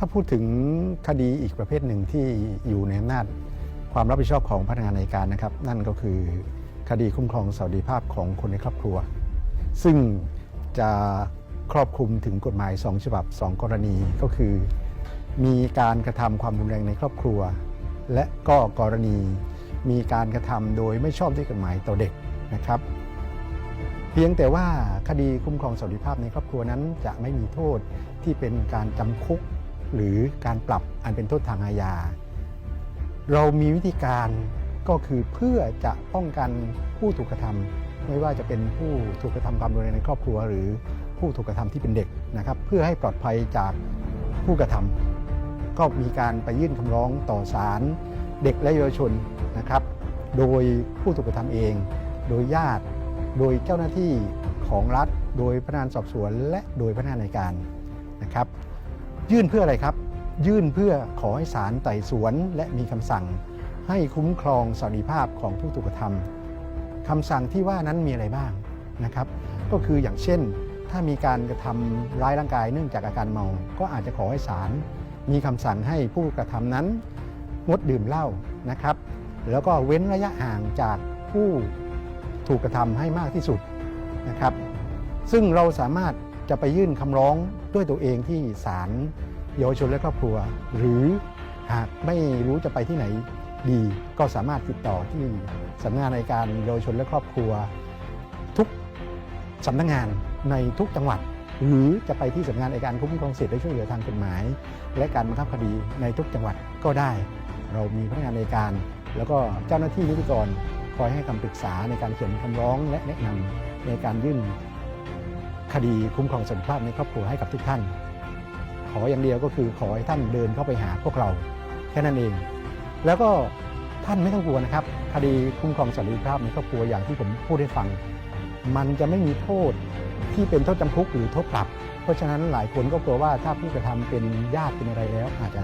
ถ้าพูดถึงคดีอีกประเภทหนึ่งที่อยู่ในอำนาจความรับผิดชอบของพนักงานในการนะครับ นั่นก็คือคดีคุ้มครองสวัสดิภาพของคนในครอบครัว ซึ่งจะครอบคลุมถึงกฎหมาย 2 ฉบับ 2 กรณีก็คือ มีการกระทำความรุนแรงในครอบครัว และก็กรณีมีการกระทำโดยไม่ชอบด้วยกฎหมายต่อเด็กนะครับ เพียงแต่ว่าคดีคุ้มครองสวัสดิภาพในครอบครัวนั้นจะไม่มีโทษที่เป็นการจำคุก หรือการปรับอันเป็นโทษทางอาญา เรามีวิธีการก็คือเพื่อจะป้องกันผู้ถูกกระทำไม่ว่าจะเป็นผู้ถูกกระทำความรุนแรงในครอบครัว หรือผู้ถูกกระทำที่เป็นเด็กนะครับ เพื่อให้ปลอดภัยจากผู้กระทำก็มีการไปยื่นคำร้องต่อศาลเด็กและเยาวชนนะครับ โดยผู้ถูกกระทำเอง โดยญาติ โดยเจ้าหน้าที่ของรัฐ โดยพนักงานสอบสวน และโดยพนักงานในการนะครับ ยื่นเพื่ออะไรครับ ยื่นเพื่อขอให้ศาลไต่สวนและมีคำสั่ง ให้คุ้มครองสวัสดิภาพของผู้ถูกกระทำคำสั่งที่ว่านั้นมีอะไรบ้างนะครับ ก็คืออย่างเช่น ถ้ามีการกระทำร้ายร่างกายเนื่องจากอาการเมา ก็อาจจะขอให้ศาลมีคำสั่งให้ผู้กระทำนั้น งดดื่มเหล้านะครับ แล้วก็เว้นระยะห่างจากผู้ถูกกระทำให้มากที่สุดนะครับ ซึ่งเราสามารถ จะไปยื่นคำร้องด้วยตัวเองที่ศาลเยาวชนและครอบครัว หรือหากไม่รู้จะไปที่ไหนดีก็สามารถติดต่อที่สำนักงานในการเยาวชนและครอบครัว ทุกสำนักงานในทุกจังหวัด หรือจะไปที่สำนักงานในการคุ้มครองสิทธิและช่วยเหลือทางกฎหมาย และการบังคับคดีในทุกจังหวัดก็ได้ เรามีพนักงานในการ แล้วก็เจ้าหน้าที่นิติกรคอยให้คำปรึกษาในการเขียนคำร้องและแนะนำในการยื่น คดีคุ้มครองสวัสดิภาพในครอบครัวให้กับทุกท่าน ขออย่างเดียวก็คือขอให้ท่านเดินเข้าไปหาพวกเราแค่นั้นเอง แล้วก็ท่านไม่ต้องกลัวนะครับ คดีคุ้มครองสวัสดิภาพในครอบครัวอย่างที่ผมพูดให้ฟัง มันจะไม่มีโทษที่เป็นโทษจำคุกหรือโทษปรับ เพราะฉะนั้นหลายคนก็กลัวว่าถ้าผู้กระทำเป็นญาติเป็นอะไรแล้ว อาจจะ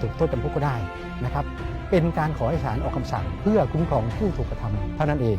ถูกโทษจำคุกก็ได้นะครับ เป็นการขอให้ศาลออกคำสั่งเพื่อคุ้มครองผู้ถูกกระทำเท่านั้นเอง